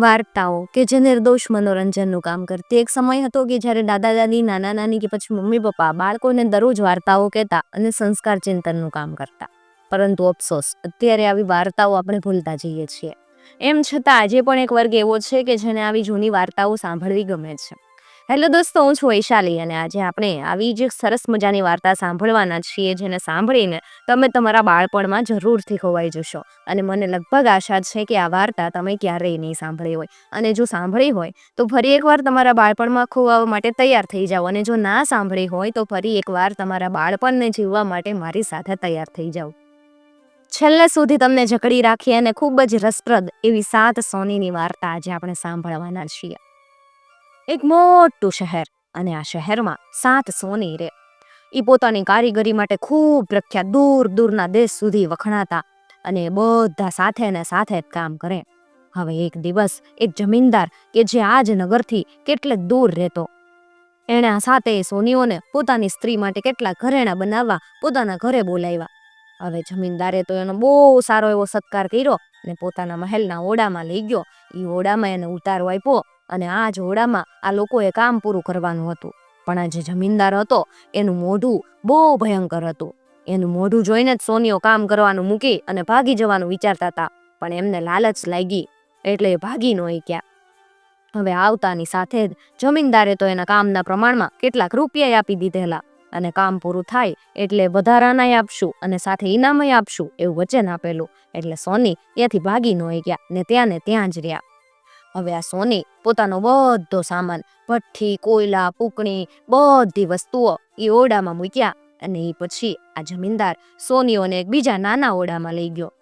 વાર્તાઓ કે જે નિર્દોષ મનોરંજનનું કામ કરતી. એક સમય હતો કે જ્યારે દાદા દાદી નાના નાની કે પછી મમ્મી પપ્પા બાળકોને દરરોજ વાર્તાઓ કહેતા અને સંસ્કાર ચિંતનનું કામ કરતા. પરંતુ અફસોસ, અત્યારે આવી વાર્તાઓ આપણે ભૂલતા જઈએ છીએ. એમ છતાં આજે પણ એક વર્ગ એવો છે કે જેને આવી જૂની વાર્તાઓ સાંભળવી ગમે છે. હેલો દોસ્તો, હું છું વૈશાલી અને આજે આપણે આવી જ સરસ મજાની વાર્તા સાંભળવાના છીએ જેને સાંભળીને તમે તમારા બાળપણમાં જરૂરથી ખોવાઈ જશો. અને મને લગભગ આશા છે કે આ વાર્તા તમે ક્યારેય નહીં સાંભળી હોય. અને જો સાંભળી હોય, તો ફરી એકવાર તમારા બાળપણમાં ખોવાવા માટે તૈયાર થઈ જાઓ. અને જો ના સાંભળી હોય, તો ફરી એકવાર તમારા બાળપણને જીવવા માટે મારી સાથે તૈયાર થઈ જાઓ. છેલ્લે સુધી તમને જકડી રાખી અને ખૂબ જ રસપ્રદ એવી સાત સોનીની વાર્તા આજે આપણે સાંભળવાના છીએ. એક મોટું શહેર અને આ શહેરમાં સાત સોની રે. એ પોતાની કારીગરી માટે ખૂબ પ્રખ્યાત દૂર દૂરના દેશ સુધી વખણાતા અને બધા સાથે ને સાથે જ કામ કરે. હવે એક દિવસ એક જમીનદાર કે જે આ જ નગરથી કેટલેક દૂર રહેતો. એણે આ સાતે સોનીઓને પોતાની સ્ત્રી માટે કેટલા ઘરેણા બનાવવા પોતાના ઘરે બોલાવ્યા. હવે જમીનદારે તો એનો બહુ સારો એવો સત્કાર કર્યો અને પોતાના મહેલના ઓડામાં લઈ ગયો. એ ઓડામાં એને ઉતારો આપ્યો અને આ જોડામાં આ લોકોએ કામ પૂરું કરવાનું હતું. પણ આ જે જમીનદાર હતો, એનું મોઢું બહુ ભયંકર હતું. એનું મોઢું જોઈને જ સોનીઓ કામ કરવાનું મૂકી અને ભાગી જવાનું વિચારતા હતા. પણ એમને લાલચ લાગી, એટલે એ ભાગી ન ગયા હવે આવતાની સાથે જ જમીનદારે તો એના કામના પ્રમાણમાં કેટલાક રૂપિયા આપી દીધેલા. અને કામ પૂરું થાય એટલે વધારાનાય આપશું અને સાથે ઇનામય આપશું એવું વચન આપેલું. એટલે સોની ત્યાંથી ભાગી ન ગયા ને ત્યાં ને ત્યાં જ રહ્યા. હવે આ સોની પોતાનો બધો સામાન, ભઠ્ઠી, કોયલા, પૂકણી, બધી વસ્તુઓ એ ઓરડામાં મૂક્યા અને એ પછી આ જમીનદાર સોનીઓને એક બીજા નાના ઓરડામાં લઈ ગયો.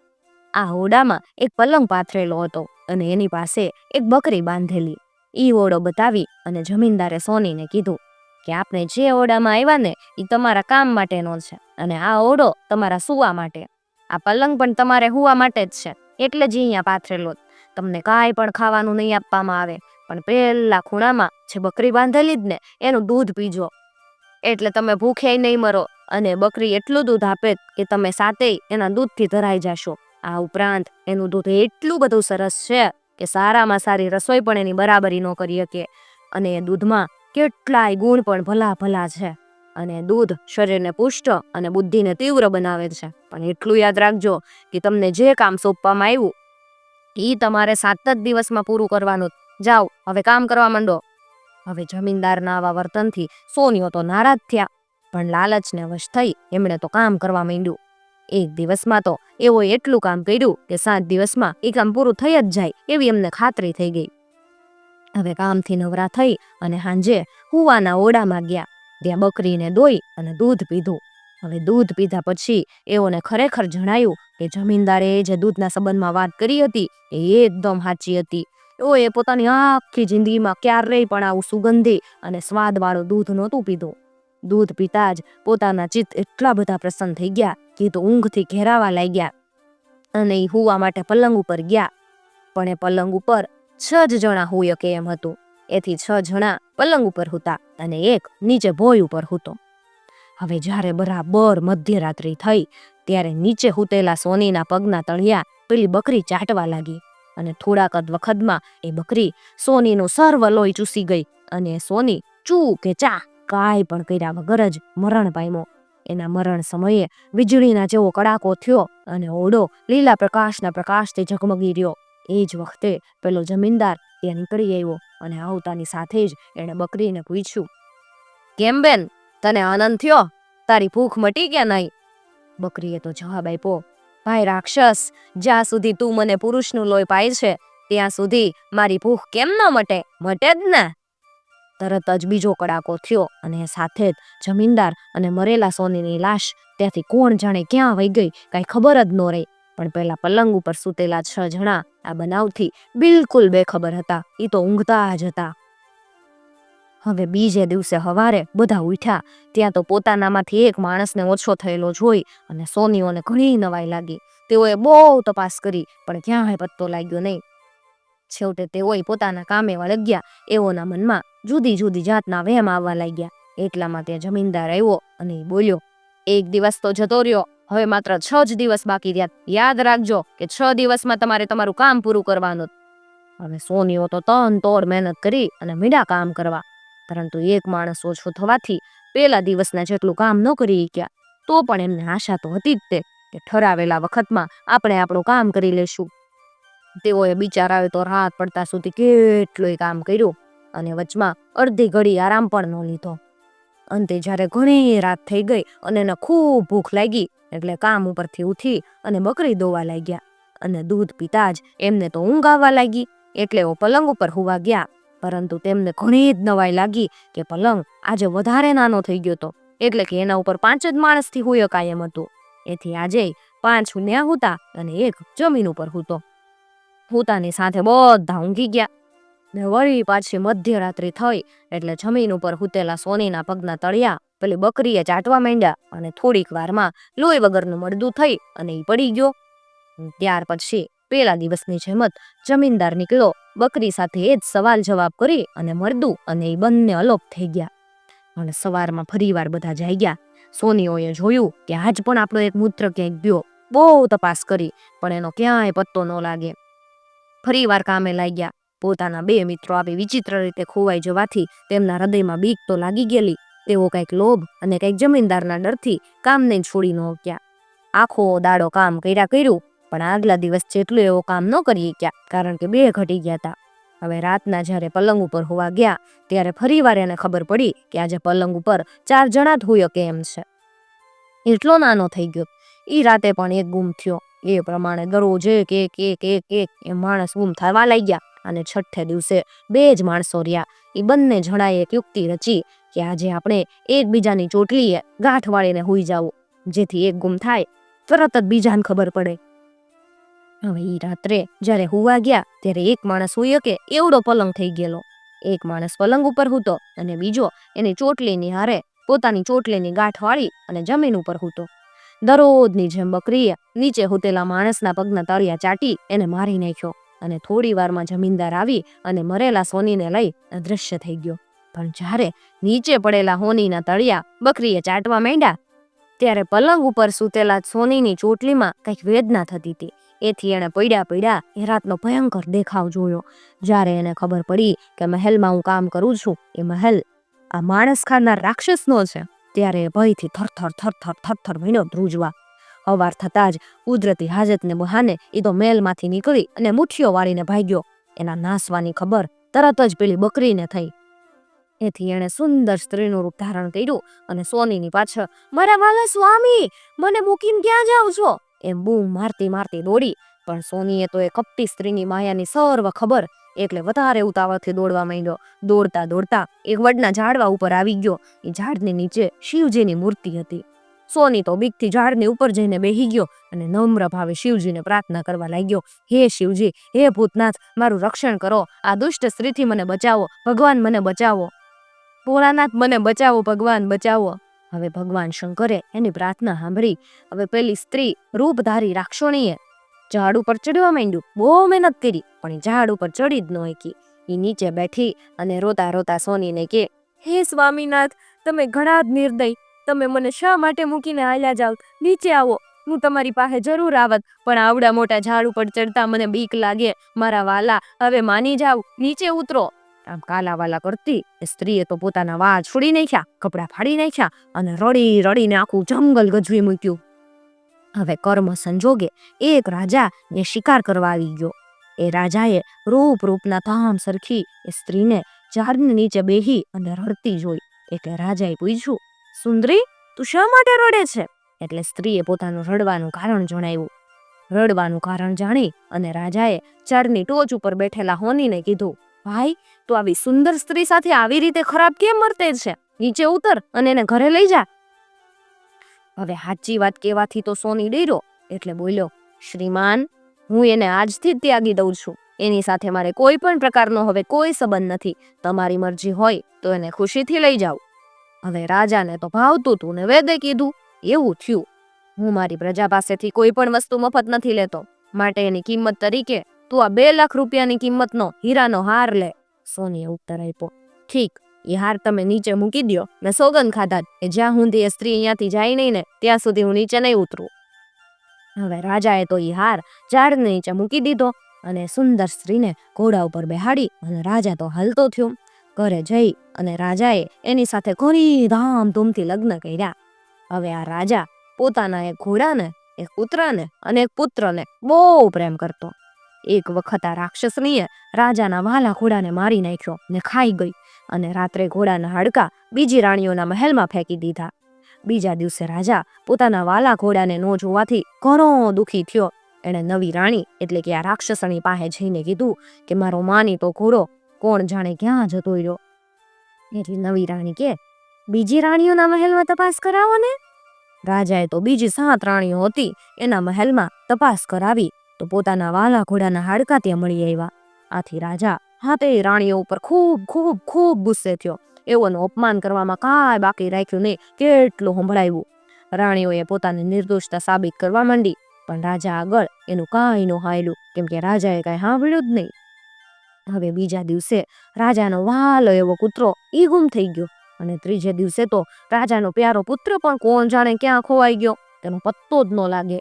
આ ઓરડામાં એક પલંગ પાથરેલો હતો અને એની પાસે એક બકરી બાંધેલી. ઈ ઓરડો બતાવી અને જમીનદારે સોનીને કીધું કે આપણે જે ઓરડામાં આવ્યા ને એ તમારા કામ માટેનો છે અને આ ઓરડો તમારા સુવા માટે. આ પલંગ પણ તમારે હુવા માટે જ છે. એટલે જ અહીંયા પાથરેલો તમને કાંઈ પણ ખાવાનું નહીં આપવામાં આવે, પણ પહેલા ખૂણામાં જે બકરી બાંધેલી જ ને, એનું દૂધ પીજો. એટલે તમે ભૂખે નહીં મરો અને બકરી એટલું દૂધ આપે કે તમે સાતેય એના દૂધથી ધરાઈ જશો. આ ઉપરાંત એનું દૂધ એટલું બધું સરસ છે કે સારામાં સારી રસોઈ પણ એની બરાબરી ન કરી શકે. અને એ દૂધમાં કેટલાય ગુણ પણ ભલા ભલા છે. અને દૂધ શરીરને પુષ્ટ અને બુદ્ધિને તીવ્ર બનાવે છે. પણ એટલું યાદ રાખજો કે તમને જે કામ સોંપવામાં આવ્યું એ તમારે સાત જ દિવસમાં પૂરું કરવાનું. જાઓ, હવે કામ કરવા માંડો. હવે જમીનદારના આવા વર્તનથી સોનીઓ તો નારાજ થયા, પણ લાલચને વશ થઈ એમણે તો કામ કરવા માંડ્યું. એક દિવસમાં તો એવો એટલું કામ કર્યું કે સાત દિવસમાં એ કામ પૂરું થઈ જ જાય એવી એમને ખાતરી થઈ ગઈ. હવે કામથી નવરા થઈ અને સાંજે હુવાના ઓડામાં ગયા. ત્યાં બકરીને દોઈ અને દૂધ પીધું. હવે દૂધ પીધા પછી એઓને ખરેખર જણાયું કે જમીનદારે જે દૂધના સંબંધમાં વાત કરી હતી એ એકદમ સાચી હતી. એ પોતાની આખી જિંદગીમાં ક્યારેય પણ આવું સુગંધી અને સ્વાદવાળું દૂધ નહોતું પીધું. દૂધ પીતા જ પોતાના ચિત્ત એટલા બધા પ્રસન્ન થઈ ગયા કે તો ઊંઘથી ઘેરાવા લાગ્યા અને એ હુવા માટે પલંગ ઉપર ગયા. પણ એ પલંગ ઉપર છ જ જણા હોય કે એમ હતું. એથી છ જણા પલંગ ઉપર હતા અને એક નીચે ભોય ઉપર હતો. હવે જ્યારે બરાબર મધ્યરાત્રિ થઈ, ત્યારે નીચે હૂતેલા સોનીના પગના તળિયા પેલી બકરી ચાટવા લાગી અને થોડાક જ વખતમાં એ બકરી સોનીનું સર્વ લોહી ચૂસી ગઈ અને સોની ચૂ કે ચા કાંઈ પણ કર્યા વગર જ મરણ પામ્યો. એના મરણ સમયે વીજળીના જેવો કડાકો થયો અને ઓડો લીલા પ્રકાશના પ્રકાશથી ઝગમગી રહ્યો. એ જ વખતે પેલો જમીનદાર ત્યાં નીકળી આવ્યો અને આવતાની સાથે જ એણે બકરીને પૂછ્યું, કેમ બેન? તને આનંદ થયો? તારી ભૂખ મટી કે નહીં બકરીએ તો જવાબ આપ્યો, ભાઈ રાક્ષસ, જ્યાં સુધી તું મને પુરુષનું લોહી પાય છે, ત્યાં સુધી મારી ભૂખ કેમ ન મટે? મટે જ ને. તરત જ બીજો કડાકો થયો અને સાથે જ જમીનદાર અને મરેલા સોનીની લાશ ત્યાંથી કોણ જાણે ક્યાં વહી ગઈ કાંઈ ખબર જ ન રહી. પણ પહેલા પલંગ ઉપર સૂતેલા છ જણા આ બનાવથી બિલકુલ બેખબર હતા. એ તો ઊંઘતા જ હતા. હવે બીજે દિવસે હવારે બધા ઉઠ્યા. ત્યાં તો પોતાનામાંથી એક માણસને ઓછો થયેલો જોઈ અને સોનીઓને ઘણી નવાઈ લાગી. તેઓએ બહુ તપાસ કરી, પણ ક્યાંય પત્તો લાગ્યો નહીં. છેવટે તેઓએ પોતાના કામે વળગ્યા. એઓના મનમાં જુદી જુદી જાતના વહેમ આવવા લાગ્યા. એટલામાં ત્યાં જમીનદાર આવ્યો અને બોલ્યો, એક દિવસ તો જતો રહ્યો. હવે માત્ર છ જ દિવસ બાકી રહ્યા. યાદ રાખજો કે છ દિવસમાં તમારે તમારું કામ પૂરું કરવાનું હવે સોનીઓ તો તન તોડ મહેનત કરી અને મીડા કામ કરવા પરંતુ એક માણસ ઓછો થવાથી પેલા દિવસના જેટલું કામ ન કરી ગયા તો પણ એમને આશા તો હતી જ તે કે ઠરાવેલા વખતમાં આપણે આપણું કામ કરી લેશું. તેઓએ બિચારાએ તો રાત પડતા સુધી કેટલુંય કામ કર્યું અને વચમાં અડધી ઘડી આરામ પણ ન લીધો. અંતે જ્યારે ઘણી રાત થઈ ગઈ અને એને ખૂબ ભૂખ લાગી એટલે કામ ઉપરથી ઉઠી અને બકરી દોવા લાગ્યા અને દૂધ પીતા જ એમને તો ઊંઘ આવવા લાગી એટલે પલંગ ઉપર હુવા ગયા. પરંતુ તેમને ઘણી જ નવાઈ લાગી કે પલંગ આજે વધારે નાનો થઈ ગયો હતો એટલે કે એના ઉપર પાંચ જ માણસથી હોય કાયમ હતું. એથી આજે પાંચ ન્યા હુતા અને એક જમીન ઉપર હૂતો. હુતાની સાથે બધા ઊંઘી ગયા. ને વળી પાછી મધ્યરાત્રિ થઈ એટલે જમીન ઉપર હૂતેલા સોનીના પગના તળિયા પેલી બકરીએ ચાટવા માંડ્યા અને થોડીક વારમાં લોહી વગરનું મળદું થઈ અને એ પડી ગયો. ત્યાર પછી પેલા દિવસની જેમ જ જમીનદાર નીકળ્યો. બકરી સાથે એ જ સવાલ જવાબ કરી અને મરદું અને એ બંને અલોપ થઈ ગયા. અને સવારમાં ફરીવાર બધા જાગ્યા સોનીઓએ જોયું કે આજ પણ આપણો એક મૂત્ર ક્યાંક ગયો. બહુ તપાસ કરી, પણ એનો ક્યાંય પત્તો ન લાગે. ફરીવાર કામે લાગ્યા. પોતાના બે મિત્રો આવી વિચિત્ર રીતે ખોવાઈ જવાથી તેમના હૃદયમાં બીક તો લાગી ગયેલી. તેઓ કંઈક લોભ અને કંઈક જમીનદારના ડરથી કામને છોડી ન ગયા આખો દાડો કામ કર્યા કર્યું પણ આગલા દિવસ જેટલું એવો કામ ન કરી ગયા કારણ કે બે ઘટી ગયા હતા હવે રાતના જ્યારે પલંગ ઉપર હોવા ગયા, ત્યારે ફરીવાર એને ખબર પડી કે આજે પલંગ ઉપર ચાર જણા જ હોય એમ છે. એટલો નાનો થઈ ગયો. એ રાતે પણ એક ગુમ થયો. એ પ્રમાણે દરરોજ એક એક એક એક એક એ માણસ ગુમ થવા લાગ્યા અને છઠ્ઠે દિવસે બે જ માણસો રહ્યા. એ બંને જણાએ એક યુક્તિ રચી કે આજે આપણે એકબીજાની ચોટલીએ ગાંઠ વાળીને હોઈ જાવું. જેથી એક ગુમ થાય, તરત જ બીજાને ખબર પડે. હવે એ રાત્રે જ્યારે હુવા ગયા ત્યારે એક માણસ હુયો કે એવડો પલંગ થઈ ગયેલો. એક માણસ પલંગ ઉપર હૂતો અને બીજો એની ચોટલીની હારે પોતાની ચોટલીની ગાંઠ વાળી અને જમીન ઉપર હૂતો. દરરોજની જેમ બકરીએ નીચે હૂતેલા માણસના પગના તળિયા ચાટી એને મારી નાખ્યો અને થોડી વારમાં જમીનદાર આવી અને મરેલા સોનીને લઈ અદૃશ્ય થઈ ગયો. પણ જ્યારે નીચે પડેલા હોનીના તળિયા બકરીએ ચાટવા માંડ્યા, ત્યારે પલંગ ઉપર સૂતેલા સોનીની ચોટલીમાં કંઈક વેદના થતી હતી. એથી એણે પડ્યા પડ્યા એ રાતનો ભયંકર દેખાવ જોયો. જ્યારે એને ખબર પડી કે મહેલમાં હું કામ કરું છું, એ મહેલ આ માણસ ખાનાર રાક્ષસનો છે, ત્યારે ભયથી થરથર થરથર થરથર મહિનો ધ્રુજવા. હવાર થતાં જ કુદરતી હાજતને બહાને એ તો મહેલમાંથી નીકળી અને મુઠ્ઠીઓ વાળીને ભાગ્યો. એના નાસવાની ખબર તરત જ પેલી બકરીને થઈ. એથી એણે સુંદર સ્ત્રીનું રૂપ ધારણ કર્યું અને સોનીની પાછળ, મારા વાલા સ્વામી, મને મૂકીને ક્યાં જાવ છો? એમ બૂમ મારતી મારતી દોડી. પણ સોનીએ તો એ કપટી સ્ત્રીની માયાની સર્વ ખબર એટલે વધારે ઉતાવળથી દોડવા માંડ્યો. દોડતા દોડતા એક વડના ઝાડવા ઉપર આવી ગયો. એ ઝાડની નીચે શિવજીની મૂર્તિ હતી. સોની તો બીકથી ઝાડની ઉપર જઈને બેહી ગયો અને નમ્ર ભાવે શિવજીને પ્રાર્થના કરવા લાગ્યો, હે શિવજી, હે ભૂતનાથ, મારું રક્ષણ કરો. આ દુષ્ટ સ્ત્રીથી મને બચાવો. ભગવાન મને બચાવો. ભોળાનાથ, મને બચાવો. ભગવાન બચાવો. હવે ભગવાન શંકરે એની પ્રાર્થના સાંભળી. હવે પેલી સ્ત્રી રૂપધારી રાક્ષોણીએ ઝાડ ઉપર ચડવા માંડ્યું. બહુ મહેનત કરી, પણ ઝાડ ઉપર ચડી જ ન શકી એ નીચે બેઠી અને રોતા રોતા સોનીને કે, હે સ્વામીનાથ, તમે ઘણા જ નિર્દય. તમે મને શા માટે મૂકીને હાલ્યા જાવ? નીચે આવો. હું તમારી પાસે જરૂર આવત, પણ આવડા મોટા ઝાડ ઉપર ચડતા મને બીક લાગે. મારા વાલા, હવે માની જાવ. નીચે ઉતરો. આમ કાલાવાલા કરતી એ સ્ત્રીએ તો પોતાના વાળ છોડી નાખ્યા, કપડાં ફાડી નાખ્યા અને રડી રડીને આખું જંગલ ગજવી મૂક્યું. હવે કર્મ સંજોગે એક રાજા એ શિકાર કરવા આવી ગયો. એ રાજાએ રૂપ રૂપના ધામ સરખી એ સ્ત્રીને ઝાડની નીચે બેહી અને રડતી જોઈ. એટલે રાજાએ પૂછ્યું, સુંદરી, તું શા માટે રડે છે? એટલે સ્ત્રીએ પોતાનું રડવાનું કારણ જણાવ્યું. રડવાનું કારણ જાણી અને રાજાએ ઝાડની ટોચ ઉપર બેઠેલા હોનીને કીધું ભાઈ, તું આવી સુંદર સ્ત્રી સાથે આવી રીતે ખરાબ કેમ વર્તે છે? નીચે ઉતર અને એને ઘરે લઈ જા. હવે સાચી વાત કહેવાથી તો સોની ડર્યો એટલે બોલ્યો, શ્રીમાન, હું એને આજથી ત્યાગી દઉં છું. એની સાથે મારે કોઈ પણ પ્રકારનો હવે કોઈ સંબંધ નથી. તમારી મરજી હોય તો એને ખુશીથી લઈ જાઓ. હવે રાજાને તો ભાવતું તું ને વેદે કીધું. એવું થયું. હું મારી પ્રજા પાસેથી કોઈ પણ વસ્તુ મફત નથી લેતો. માટે એની કિંમત તરીકે તું આ બે લાખ રૂપિયાની કિંમતનો હીરાનો હાર લે. સોનીએ ઉત્તર આપ્યો. ઠીક, એ હાર તમે નીચે મૂકી દ્યો. મેં સોગંદ ખાધા કે જ્યાં સુધી એ સ્ત્રી અહીંયાથી જાય નહીં ને, ત્યાં સુધી હું નીચે નહીં ઉતરું. હવે રાજાએ તો એ હાર ઝાડને નીચે મૂકી દીધો અને સુંદર સ્ત્રીને ઘોડા ઉપર બેહાડી અને રાજા તો હાલતો થયો. ઘરે જઈ અને રાજાએ એની સાથે ઘણી ધામધૂમથી લગ્ન કર્યા. હવે આ રાજા પોતાના એક ઘોડાને, એક કૂતરાને અને એક પુત્રને બહુ પ્રેમ કરતો. એક વખત આ રાક્ષસનીએ રાજાના વાલા ઘોડાને મારી નાખ્યો ને ખાઈ ગઈ અને રાત્રે ઘોડાના હાડકા બીજી રાણીઓના મહેલમાં ફેંકી દીધા. બીજા દિવસે રાજા પોતાના વાલા ઘોડાને ન જોવાથી ઘણો દુઃખી થયો. એણે નવી રાણી એટલે કે આ રાક્ષસણી પાસે જઈને કીધું કે મારો માનીતો ઘોડો કોણ જાણે ક્યાં જતો રહ્યો. એટલે નવી રાણી કે, બીજી રાણીઓના મહેલમાં તપાસ કરાવો ને. રાજાએ તો બીજી સાત રાણીઓ હતી એના મહેલમાં તપાસ કરાવી તો પોતાના વાલા ઘોડાના હાડકા ત્યાં મળી આવ્યા. આથી રાજા હાથે રાણીઓ ઉપર ખૂબ ખૂબ ખૂબ ગુસ્સે થયો. એઓનું અપમાન કરવામાં કાંઈ બાકી રાખ્યું નહીં. કેટલું સંભળાવ્યું રાણીઓએ પોતાની નિર્દોષતા સાબિત કરવા માંડી, પણ રાજા આગળ એનું કાંઈ ન હાયલું, કેમ કે રાજાએ કાંઈ સાંભળ્યું જ નહીં. હવે બીજા દિવસે રાજાનો વાલો એવો કૂતરો ઈ ગુમ થઈ ગયો. અને ત્રીજે દિવસે તો રાજાનો પ્યારો પુત્ર પણ કોણ જાણે ક્યાં ખોવાઈ ગયો? તેનો પત્તો જ ન લાગે.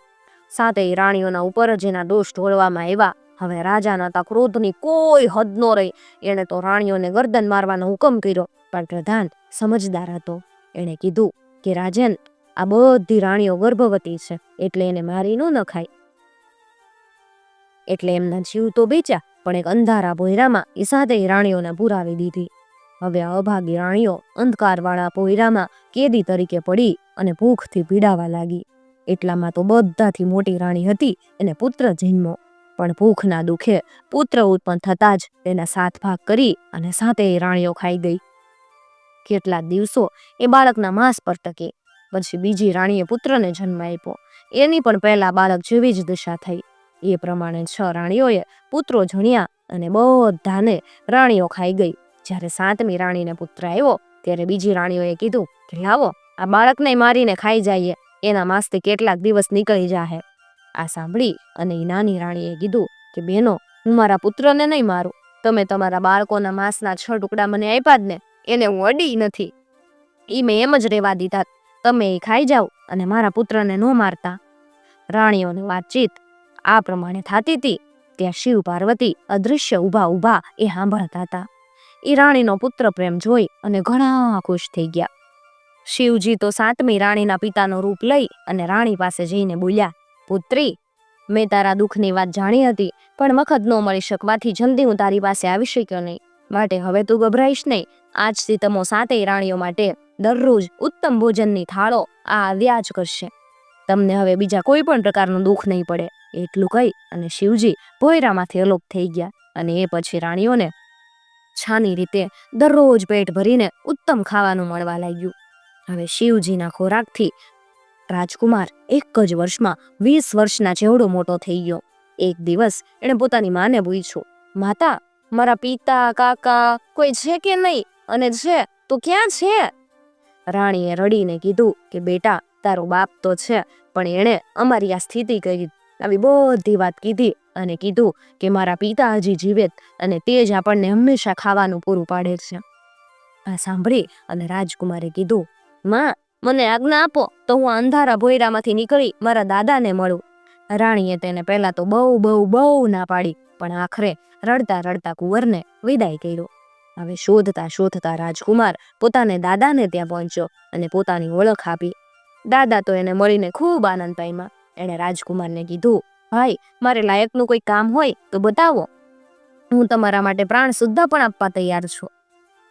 સાતેય રાણીઓના ઉપર જ એના દોષ ઢોળવામાં આવ્યા. હવે રાજાના તા ક્રોધની કોઈ હદ ન રહી. એણે તો રાણીઓને ગરદન મારવાનો હુકમ કર્યો, પણ પ્રધાન સમજદાર હતો. એણે કીધું કે, રાજન, આ બધી રાણીઓ ગર્ભવતી છે, એટલે એને મારી ન નખાય. એટલે એમના જીવ તો બેચ્યા, પણ એક અંધારા ભોયરામાં એ સાતેય રાણીઓને પુરાવી દીધી. હવે અભાગી રાણીઓ અંધકારવાળા પોયરામાં કેદી તરીકે પડી અને ભૂખથી પીડાવા લાગી. એટલામાં તો બધાથી મોટી રાણી હતી એને પુત્ર જન્મો પણ ભૂખના દુખે પુત્ર ઉત્પન્ન થતાં જ તેના સાત ભાગ કરી અને સાતેય રાણીઓ ખાઈ ગઈ. કેટલા દિવસો એ બાળકના માંસ પર ટકી. પછી બીજી રાણીએ પુત્રને જન્મ આપ્યો. એની પણ પહેલા બાળક જેવી જ દશા થઈ. એ પ્રમાણે છ રાણીઓએ પુત્રો જણ્યા અને બધાને રાણીઓ ખાઈ ગઈ. જ્યારે સાતમી રાણીને પુત્ર આવ્યો, ત્યારે બીજી રાણીઓએ કીધું કે, લાવો, આ બાળકને મારીને ખાઈ જઈએ. એના માસ્તે કેટલાક દિવસ નીકળી જાહે. આ સાંભળી અને એ નાની રાણીએ કીધું કે બેનો હું મારા પુત્રને નહીં મારું. તમે તમારા બાળકોના માંસના છ ટુકડા મને આપ્યા જ ને, એને હું અડી નથી. એ મેં એમ જ રહેવા દીધા. તમે એ ખાઈ જાઓ અને મારા પુત્રને ન મારતા. રાણીઓની વાતચીત આ પ્રમાણે થતી હતી ત્યાં શિવ પાર્વતી અદૃશ્ય ઊભા ઊભા એ સાંભળતા હતા. એ રાણીનો પુત્ર પ્રેમ જોઈ અને ઘણા ખુશ થઈ ગયા. શિવજી તો સાતમી રાણીના પિતાનો રૂપ લઈ અને રાણી પાસે જઈને બોલ્યા, પુત્રી, મેં તારા દુઃખની વાત જાણી હતી, પણ મખત ન મળી શકવાથી જલ્દી હું તારી પાસે આવી શક્યો નહીં. માટે હવે તું ગભરાઈશ નહીં. આજથી તમો સાતેય રાણીઓ માટે દરરોજ ઉત્તમ ભોજનની થાળો આ આવ્યા જ કરશે. તમને હવે બીજા કોઈ પણ પ્રકારનું દુઃખ નહીં પડે. એટલું કહી અને શિવજી ભોયરામાંથી અલોપ થઈ ગયા અને એ પછી રાણીઓને છાની રીતે દરરોજ પેટ ભરીને ઉત્તમ ખાવાનું મળવા લાગ્યું. હવે શિવજીના ખોરાકથી રાજકુમાર એક જ વર્ષમાં વીસ વર્ષના જેવડો મોટો થઈ ગયો. એક દિવસ એણે પોતાની માને પૂછ્યું, માતા, મારા પિતા, કાકા, કોઈ છે કે નહીં? અને છે, તો ક્યાં છે? રાણીએ રડીને કીધું કે, બેટા, તારો બાપ તો છે, પણ એણે અમારી આ સ્થિતિ કરી આવી બધી વાત કીધી અને કીધું કે, મારા પિતા હજી જીવેત અને તે જ આપણને હંમેશા ખાવાનું પૂરું પાડે છે. આ સાંભળી અને રાજકુમારે કીધું માં, મને આજ્ઞા આપો તો હું અંધારા ભોયરામાંથી નીકળી મારા દાદાને મળું. રાણીએ તેને પહેલા તો બહુ બહુ બહુ ના પાડી, પણ આખરે રડતા રડતા કુંવરને વિદાય કર્યો. હવે શોધતા શોધતા રાજકુમાર પોતાને દાદાને ત્યાં પહોંચ્યો અને પોતાની ઓળખ આપી. દાદા તો એને મળીને ખૂબ આનંદ પામ્યા. એણે રાજકુમારને કીધું, ભાઈ, મારે લાયકનું કોઈ કામ હોય તો બતાવો. હું તમારા માટે પ્રાણ સુદ્ધા પણ આપવા તૈયાર છું.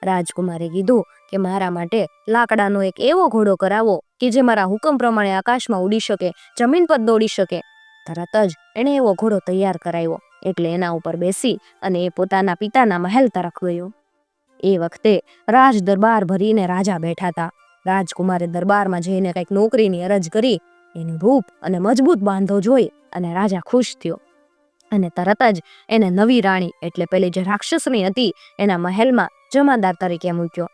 રાજકુમારે કીધું કે મારા માટે લાકડાનો એક એવો ઘોડો કરાવો કે જે મારા હુકમ પ્રમાણે આકાશમાં ઉડી શકે, જમીન પર દોડી શકે. તરત જ એણે એવો ઘોડો તૈયાર કરાવ્યો, એટલે એના ઉપર બેસી અને એ પોતાના પિતાના મહેલ તરફ ગયો. એ વખતે રાજ દરબાર ભરીને રાજા બેઠા હતા. રાજકુમારે દરબારમાં જઈને કંઈક નોકરીની અરજ કરી, એનું રૂપ અને મજબૂત બાંધો જોઈ અને રાજા ખુશ થયો. અને તરત જ એને નવી રાણી એટલે પેલી જે રાક્ષસની હતી, એના મહેલમાં જમાદાર તરીકે મૂક્યો.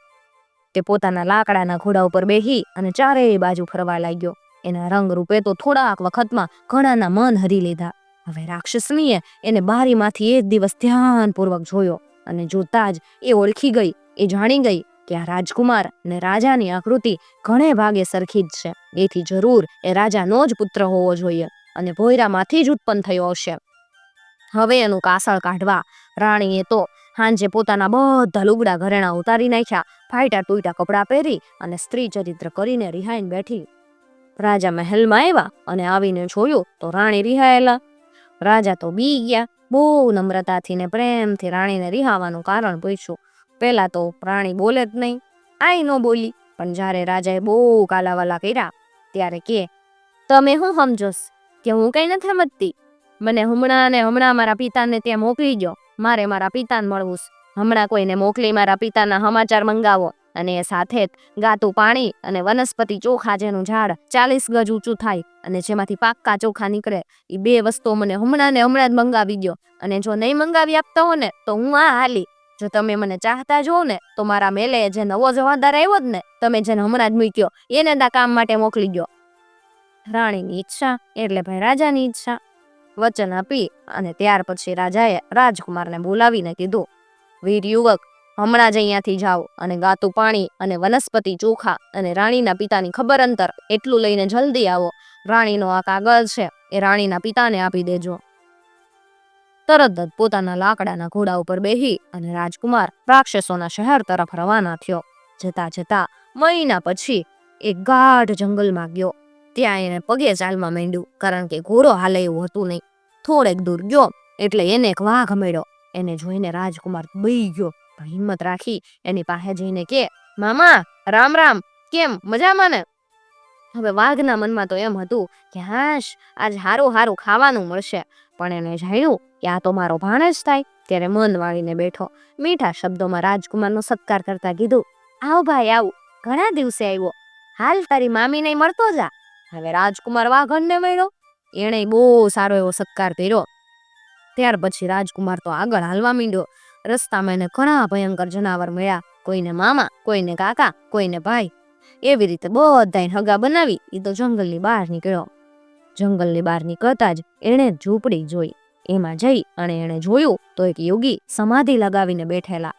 તે પોતાના લાકડાના ઘોડા ઉપર બેહી અને ચારેય બાજુ ફરવા લાગ્યો. એના રંગ રૂપે તો થોડાક વખતમાં ઘણાના મન હરી લીધા. હવે રાક્ષસનીએ એને બારીમાંથી એક દિવસ ધ્યાનપૂર્વક જોયો અને જોતા જ એ ઓળખી ગઈ, એ જાણી ગઈ કે આ રાજકુમાર ને રાજાની આકૃતિ ઘણે ભાગે સરખી જ છે. એથી જરૂર એ રાજાનો જ પુત્ર હોવો જોઈએ અને ભોયરામાંથી જ ઉત્પન્ન થયો હશે. હવે એનું કાસળ કાઢવા રાણીએ તો હાંજે પોતાના બધા લુગડા ઘરેણા ઉતારી નાખ્યા ફાયટા તૂટા કપડાં પહેરી અને સ્ત્રી ચરિત્ર કરીને રિહાઈને બેઠી. રાજા મહેલમાં આવ્યા અને આવીને જોયું તો રાણી રિહાયેલા. રાજા તો બી ગયા, બહુ નમ્રતાથી ને પ્રેમથી રાણીને રિહાવાનું કારણ પૂછ્યું. પહેલા તો રાણી બોલે જ નહીં, આઈ ન બોલી, પણ જ્યારે રાજાએ બહુ કાલાવાલા કર્યા, ત્યારે કે, તમે શું સમજોશ કે હું કઈ નથી સમજતી? મને હમણાં ને હમણાં મારા પિતાને ત્યાં મોકલી દો મારે મારા પિતાને મળવું છે. હમણાં કોઈને મોકલી મારા પિતાના સમાચાર મંગાવો અને એ સાથે જ ગાતું પાણી અને વનસ્પતિ ચોખા જેનું ઝાડ ચાલીસ ગજ ઊંચું થાય અને જેમાંથી પાક્કા ચોખા નીકળે એ બે વસ્તુઓ મને હમણાં ને હમણાં જ મંગાવી દો અને જો નહીં મંગાવી આપતા હો ને તો હું આ હાલી. જો તમે મને ચાહતા જો ને તો મારા મેલે જે નવો જવાબદાર આવ્યો જ ને, તમે જેને હમણાં જ મૂક્યો, એને દા કામ માટે મોકલી દો રાણીની ઈચ્છા એટલે ભાઈ રાજાની ઈચ્છા. વચન આપી અને ત્યાર પછી રાજાએ રાજકુમારને બોલાવીને કીધું, વીર યુવક, હમણાં જ અહીંયાથી જાઓ અને ગાતું પાણી અને વનસ્પતિ ચોખા અને રાણીના પિતાની ખબર અંતર એટલું લઈને જલ્દી આવો. રાણીનો આ કાગળ છે, એ રાણીના પિતાને આપી દેજો. તરત જ પોતાના લાકડાના ઘોડા ઉપર બેહી અને રાજકુમાર રાક્ષસોના શહેર તરફ રવાના થયો. જતા જતા મહિના પછી એ ગાઢ જંગલમાં ગયો. ત્યાં એને પગે ચાલમાં માંડ્યું, કારણ કે ઘોડો હાલે એવું હતું નહીં. થોડેક દૂર ગયો, એટલે એને એક વાઘ મળ્યો. એને જોઈને રાજકુમાર બઈ ગયો. હિંમત રાખી, એની પાસે જઈને કે, મામા, રામ રામ, કેમ મજામાં ને હવે વાઘના મનમાં તો એમ હતું કે, હાશ, આજ હારું હારું ખાવાનું મળશે. પણ એને જાણ્યું કે આ તો મારો ભાણેજ થાય, ત્યારે મન વાળીને બેઠો. મીઠા શબ્દોમાં રાજકુમારનો સત્કાર કરતા કીધું, આવ ભાઈ, આવ, ઘણા દિવસે આવ્યો. હાલ તારી મામીને મળતો જા. હવે રાજકુમાર વાઘણને મળ્યો. એણે બહુ સારો એવો સત્કાર કર્યો. ત્યાર પછી રાજકુમાર તો આગળ હાલવા માંડ્યો. રસ્તામાં એને ઘણા ભયંકર જનાવર મળ્યા. કોઈને મામા, કોઈને કાકા, કોઈને ભાઈ. એવી રીતે બધાને હગા બનાવી એ તો જંગલની બહાર નીકળ્યો. જંગલની બહાર નીકળતા જ એણે ઝૂંપડી જોઈ. એમાં જઈ અને એણે જોયું તો એક યોગી સમાધિ લગાવીને બેઠેલા.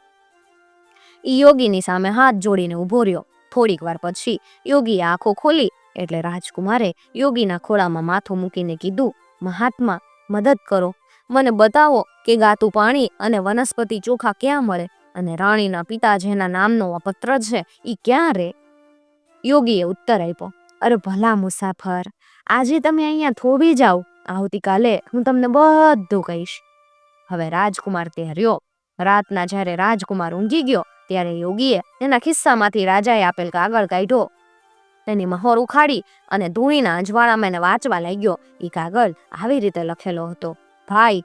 એ યોગીની સામે હાથ જોડીને ઊભો રહ્યો. થોડીક વાર પછી યોગીએ આંખો ખોલી એટલે રાજકુમારે યોગીના ખોળામાં માથું મૂકીને કીધું, મહાત્મા, મદદ કરો. મને બતાવો કે ગાતું પાણી અને વનસ્પતિ ચોખા ક્યાં મળે અને રાણીના પિતા જેના નામનો આ પત્ર છે એ ક્યાં રે? યોગીએ ઉત્તર આપ્યો, અરે ભલા મુસાફર, આજે તમે અહીંયા થોભી જાઓ. આવતીકાલે હું તમને બધું કહીશ. હવે રાજકુમાર ત્યાં રહ્યો રાતના જ્યારે રાજકુમાર ઊંઘી ગયો, ત્યારે યોગીએ એના ખિસ્સામાંથી રાજાએ આપેલ કાગળ કાઢ્યો. તેની મહોર ઉખાડી અને ધૂણીના અજવાળામાં એને વાંચવા લાગ્યો. એ કાગળ આવી રીતે લખેલો હતો. ભાઈ,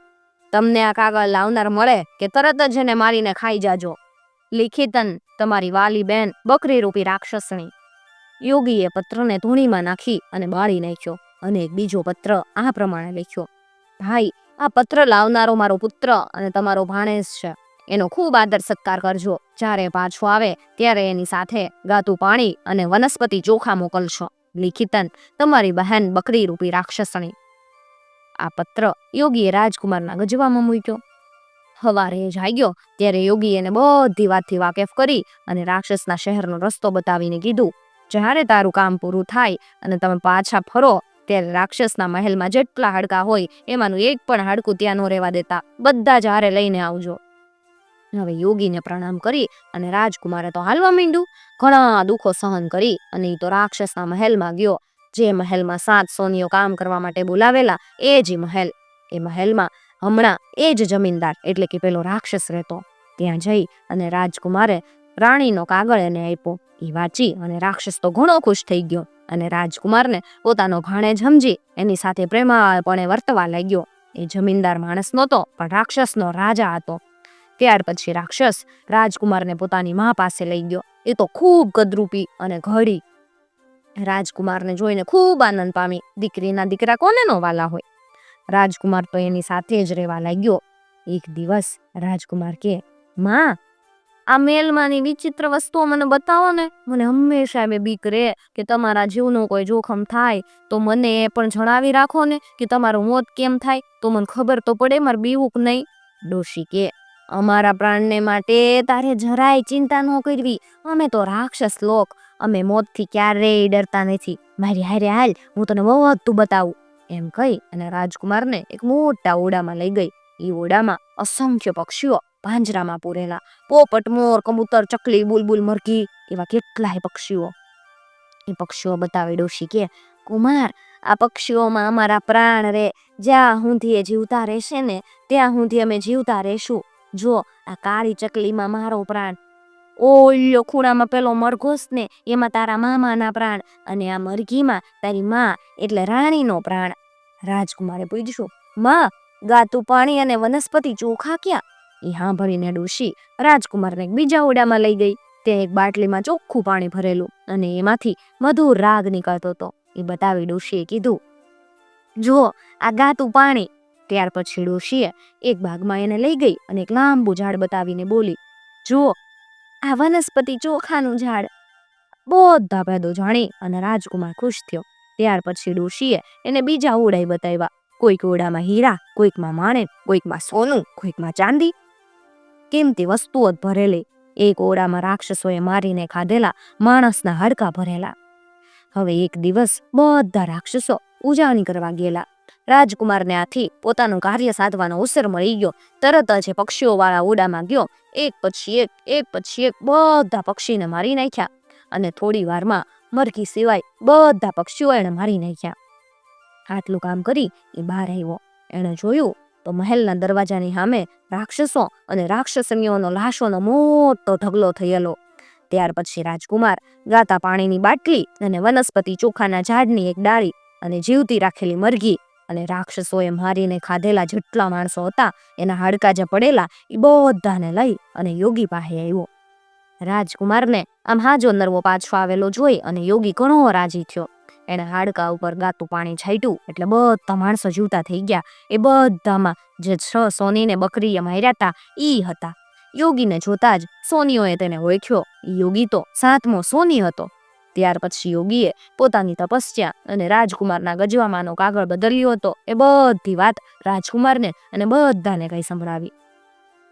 તમને આ કાગળ લાવનાર મળે કે તરત જ એને મારીને ખાઈ જાજો. લિખિતન, તમારી વાલી બેન બકરી રૂપી રાક્ષસણી. યોગીએ પત્રને ધૂણીમાં નાખી અને બાળી નાખ્યો અને એક બીજો પત્ર આ પ્રમાણે લખ્યો. ભાઈ, આ પત્ર લાવનારો મારો પુત્ર અને તમારો ભાણેજ છે. એનો ખૂબ આદર સત્કાર કરજો. જ્યારે પાછો આવે, ત્યારે એની સાથે ગાતું પાણી અને વનસ્પતિ ચોખા મોકલશો. લિખિતન, તમારી બહેન બકરી રૂપી રાક્ષસણી. આ પત્ર યોગીએ રાજકુમારના ગજવામાં મૂક્યો. હવારે જાગ્યો ત્યારે યોગી એને બધી વાતથી વાકેફ કરી અને રાક્ષસના શહેરનો રસ્તો બતાવીને કીધું, જ્યારે તારું કામ પૂરું થાય અને તમે પાછા ફરો, ત્યારે રાક્ષસના મહેલમાં જેટલા હાડકા હોય, એમાંનું એક પણ હાડકું ત્યાં ન રહેવા દેતા. બધા જ હારે લઈને આવજો. હવે યોગીને પ્રણામ કરી અને રાજકુમારે તો હાલવા માંડ્યું. ઘણા દુઃખો સહન કરી અને એ તો રાક્ષસના મહેલમાં ગયો. જે મહેલમાં સાત સોનીઓ કામ કરવા માટે બોલાવેલા, એ જ મહેલ. એ મહેલમાં હમણાં એ જ જમીનદાર, એટલે કે પેલો રાક્ષસ રહેતો. ત્યાં જઈ અને રાજકુમારે રાણીનો કાગળ એને આપ્યો. એ વાંચી અને રાક્ષસ તો ઘણો ખુશ થઈ ગયો અને રાજકુમારને પોતાનો ભાણે સમજી એની સાથે પ્રેમાળપણે વર્તવા લાગ્યો. એ જમીનદાર માણસ નહોતો, પણ રાક્ષસનો રાજા હતો. ત્યાર પછી રાક્ષસ રાજકુમારને પોતાની મા પાસે લઈ ગયો. એ તો ખૂબ કદરૂપી અને ઘડી. રાજકુમારને જોઈને ખૂબ આનંદ પામી. દીકરીના દીકરા કોને નો વાલા હોય? રાજકુમાર તો એની સાથે જ રહેવા લાગ્યો. એક દિવસ રાજકુમાર કે, માં, આ મેલમાંની વિચિત્ર વસ્તુઓ મને બતાવો ને. મને હંમેશા બે બીક રે કે તમારા જીવનું કોઈ જોખમ થાય. તો મને એ પણ જણાવી રાખો ને કે તમારું મોત કેમ થાય? તો મને ખબર તો પડે, મારે બીવું નહીં. ડોશી કે અમારા પ્રાણને માટે તારે જરાય ચિંતા ન કરવી. અમે તો રાક્ષસ લોક. અમે મોતથી ક્યારેય ડરતા નથી. મારી હારે હાલ, હું તને બધું બતાવું. એમ કહી અને રાજકુમારને એક મોટા ઓડામાં લઈ ગઈ. એ ઓરડામાં અસંખ્ય પક્ષીઓ પાંજરામાં પૂરેલા. પોપટ, મોર, કબૂતર, ચકલી, બુલબુલ, મરઘી એવા કેટલાય પક્ષીઓ. એ પક્ષીઓ બતાવે ડોશી કે, કુમાર, આ પક્ષીઓમાં અમારા પ્રાણ રે. જ્યાં સુધી જીવતા રહેશે ને, ત્યાં સુધી અમે જીવતા રહેશું. જો, આ કાળી ચકલીમાં મારો પ્રાણ. ઓલ્યો ખૂણામાં પેલો મરઘોસ ને એમાં તારા મામાના પ્રાણ અને આ મરઘીમાં તારી માં એટલે રાણીનો પ્રાણ. રાજકુમારે પૂછ્યું, માં ગાતું પાણી અને વનસ્પતિ ચોખા ક્યાં? એ સાંભળીને ડોશી રાજકુમારને એક બીજા ઓડામાં લઈ ગઈ. તે એક બાટલીમાં ચોખ્ખું પાણી ભરેલું અને એમાંથી મધુર રાગ નીકળતો હતો. એ બતાવી ડોશીએ કીધું, જો, આ ગાતું પાણી ત્યાર પછી ડોશીએ એક ભાગમાં એને લઈ ગઈ અને એક લાંબુ ઝાડ બતાવીને બોલી, જુઓ, આ વનસ્પતિ ચોખાનું ઝાડ. બધા ભેદો જાણી અને રાજકુમાર ખુશ થયો. ત્યાર પછી ડોશીએ એને બીજા ઓડાઈ બતાવ્યા, કોઈક ઓડામાં હીરા, કોઈકમાં માણેક કોઈકમાં સોનું, કોઈકમાં ચાંદી. કિંમતી વસ્તુઓ જ ભરેલી. એક ઓડામાં રાક્ષસોએ મારીને ખાધેલા, માણસના હાડકા ભરેલા. હવે એક દિવસ બધા રાક્ષસો ઉજવણી કરવા ગયેલા. રાજકુમારને આથી પોતાનું કાર્ય સાધવાનો અવસર મળી ગયો. તરત જ પક્ષીઓવાળા ઓડામાં ગયો. એક પછી એક એક પછી એક બધા પક્ષીને મારી નાખ્યા અને થોડી વારમાં મરઘી સિવાય બધા પક્ષીઓ એણે મારી નાખ્યા. આટલું કામ કરી એ બહાર આવ્યો. એણે જોયું તો મહેલના દરવાજાની સામે રાક્ષસો અને રાક્ષસનીઓનો લાશોનો મોટો ઢગલો થયેલો. ત્યાર પછી રાજકુમાર ગાતા પાણીની બાટલી અને વનસ્પતિ ચોખાના ઝાડની એક ડાળી અને જીવતી રાખેલી મરઘી અને રાક્ષસોએ મારીને ખાધેલા જેટલા માણસો હતા, એના હાડકા જે પડેલા, એ બધાને લઈ અને યોગી પાસે આવ્યો. રાજકુમારને આમ હાજો નરવો પાછો આવેલો જોઈ અને યોગી ઘણો રાજી થયો. એણે હાડકા ઉપર ગાતું પાણી છાંટ્યું, એટલે બધા માણસો જીવતા થઈ ગયા. એ બધામાં જે છ સોનીને બકરીએ માર્યા હતા ઈ હતા. યોગીને જોતા જ સોનીઓએ તેને ઓળખ્યો. યોગી તો સાતમો સોની હતો. ત્યાર પછી યોગીએ પોતાની તપસ્યા અને રાજકુમારના ગજવામાંનો કાગળ બદલ્યો હતો. એ બધી વાત રાજકુમારને અને બધાને કઈ સંભળાવી.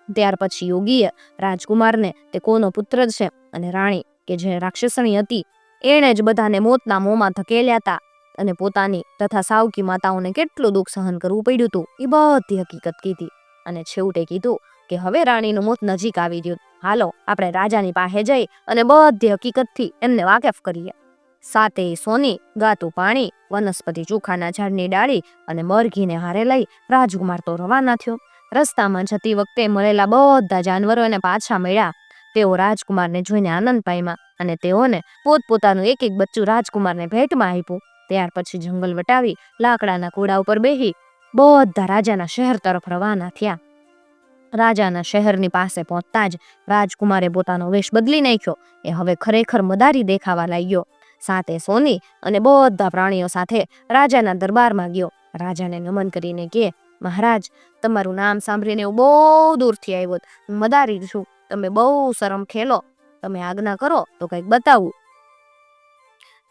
ત્યાર પછી યોગીએ રાજકુમારને, તે કોનો પુત્ર છે અને રાણી કે જે રાક્ષસણી હતી, એણે જ બધાને મોતના મોંમાં ધકેલ્યા હતા અને પોતાની તથા સાવકી માતાઓને કેટલું દુઃખ સહન કરવું પડ્યું હતું એ બધી હકીકત કીધી અને છેવટે કીધું કે, હવે રાણીનું મોત નજીક આવી ગયું હાલો, આપણે રાજાની પાસે જઈ અને બધી હકીકતથી એમને વાકેફ કરીએ. સાતે સોની, ગાતું પાણી, વનસ્પતિ ચોખાના ઝાડની ડાળી અને મરઘીને હારે લઈ રાજકુમાર તો રવાના થયો. રસ્તામાં જતી વખતે મળેલા બધા જાનવરો એને પાછા મળ્યા. તેઓ રાજકુમારને જોઈને આનંદ પામ્યા અને તેઓને પોતપોતાનું એક એક બચ્ચું રાજકુમારને ભેટમાં આપ્યું. ત્યાર પછી જંગલ વટાવી લાકડાના કોડા ઉપર બેહી બધા રાજાના શહેર તરફ રવાના થયા. રાજાના શહેરની પાસે પહોંચતા જ રાજકુમારે પોતાનો વેશ બદલી નાખ્યો. એ હવે ખરેખર મદારી દેખાવા લાગ્યો. સાથે સોની અને બધા પ્રાણીઓ સાથે રાજાના દરબારમાં ગયો. રાજાને નમન કરીને કે, મહારાજ, તમારું નામ સાંભળીને હું બહુ દૂરથી આવ્યો. હું મદારી છું. તમે બહુ શરમ ખેલો. તમે આજ્ઞા કરો તો કંઈક બતાવું.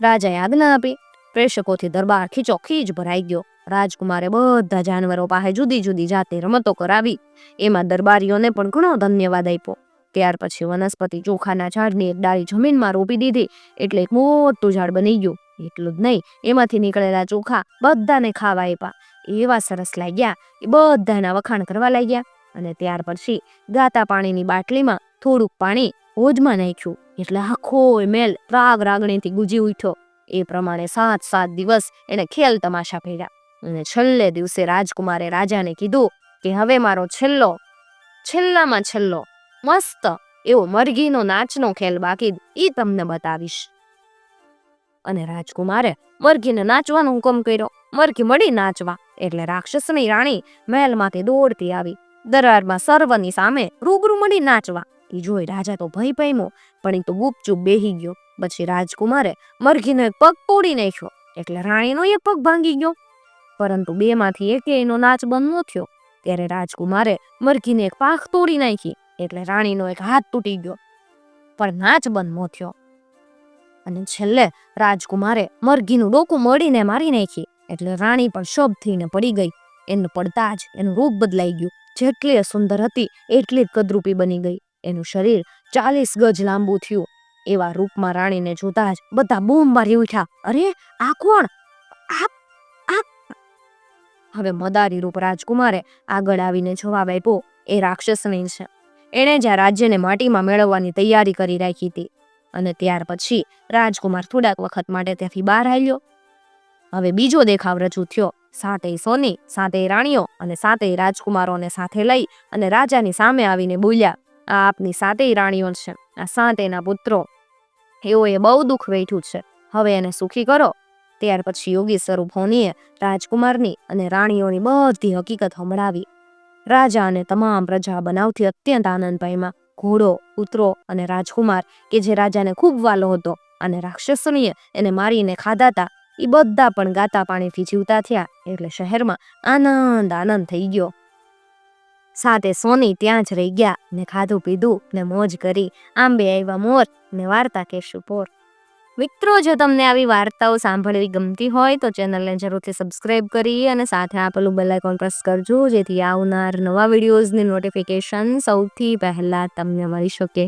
રાજાએ આજ્ઞા આપી. પ્રેક્ષકોથી દરબાર ખીચો ખીચ ભરાઈ ગયો. રાજકુમારે બધા જાનવરો પાસે જુદી જુદી જાતે રમતો કરાવી. એમાં દરબારીઓને પણ ઘણો ધન્યવાદ આપ્યો. ત્યાર પછી વનસ્પતિ ચોખાના ઝાડની એક ડાળી જમીનમાં રોપી દીધી. એટલે એક મોટું ઝાડ બની ગયું. એટલું જ નહીં, એમાંથી નીકળેલા ચોખા બધાને ખાવા આપ્યા. એવા સરસ લાગ્યા એ બધાના વખાણ કરવા લાગ્યા. અને ત્યાર પછી ગાતા પાણીની બાટલીમાં થોડુંક પાણી હોજમાં નાખ્યું. એટલે આખો મેલ રાગ રાગણીથી ગુજી ઉઠ્યો. એ પ્રમાણે સાત સાત દિવસ એને ખેલ તમાશા ભર્યા. અને છેલ્લે દિવસે રાજકુમારે રાજાને કીધું કે, હવે મારો છેલ્લો, છેલ્લામાં છેલ્લો, મસ્ત એવો મરઘીનો નાચનો ખેલ બાકી એ તમને બતાવીશ. અને રાજકુમારે મરઘીને નાચવાનો હુકમ કર્યો. મરઘી મળી નાચવા એટલે રાક્ષસની રાણી મહેલમાંથી દોડતી આવી. દરબારમાં સર્વની સામે રૂબરૂ મળી નાચવા. એ જોઈ રાજા તો ભય પામ્યો, પણ એ તો ગુપચુપ બેહી ગયો. પછી રાજકુમારે મરઘીનો એક પગ તોડી નાખ્યો. એટલે રાણીનો એક પગ ભાંગી ગયો. પરંતુ બેમાંથી એકેયનો નાચ બંધ ન થયો. ત્યારે રાજકુમારે મરઘીને એક પાંખ તોડી નાખી, એટલે રાણીનો એક હાથ તૂટી ગયો. પણ નાચ બંધ ન થયો. અને છેલ્લે રાજકુમારે મરઘીનું ડોકું મળીને મારી નાખી, એટલે રાણી પણ શબ થઈને પડી ગઈ. એનું પડતા જ એનું રૂપ બદલાઈ ગયું. જેટલી સુંદર હતી, એટલી જ કદરૂપી બની ગઈ. એનું શરીર ચાલીસ ગજ લાંબુ થયું. એવા રૂપમાં રાણીને જોતા જ બધા બૂમ મારી ઉઠ્યા. અરે, આ કોણ? હવે મદારી રૂપ રાજકુમારે આગળ આવીને જવાબ આપ્યો, એ રાક્ષસની છે. એણે જ્યાં રાજ્યને માટીમાં મેળવવાની તૈયારી કરી રાખી હતી અને ત્યાર પછી રાજકુમાર થોડાક વખત માટે ત્યાંથી બહાર આવ્યો. હવે બીજો દેખાવ રજૂ થયો, સાતેય સોની, સાતેય રાણીઓ અને સાતેય રાજકુમારોને સાથે લઈ અને રાજાની સામે આવીને બોલ્યા, આ આપની સાતેય રાણીઓ છે, આ સાતેના પુત્રો. એઓએ બહુ દુઃખ વેઠ્યું છે. હવે એને સુખી કરો. ત્યાર પછી યોગી સ્વરૂપ રાજકુમારની અને રાણીઓની બધી હકીકત સંભળાવી. રાજા અને તમામ પ્રજા બનાવથી અત્યંત આનંદ પામ્યા ઘોડો, કૂતરો અને રાજકુમાર, કે જે રાજાને ખૂબ વાલો હતો અને રાક્ષસનીએ એને મારીને ખાધા હતા એ બધા પણ ગાતા પાણીથી જીવતા થયા, એટલે શહેરમાં આનંદ આનંદ થઈ ગયો. સાથે સોની ત્યાં જ રહી ગયા ને ખાધું પીધું ને મોજ કરી. આંબે આવ્યા મોર ને વાર્તા કેશું પોર. મિત્રો, જો તમને આવી વાર્તાઓ સાંભળવી ગમતી હોય, તો ચેનલને જરૂરથી સબસ્ક્રાઇબ કરી અને સાથે આપેલું પેલું આઇકોન પ્રેસ કરજો, જેથી આવનાર નવા વિડીયોઝની નોટિફિકેશન સૌથી પહેલાં તમને મળી શકે.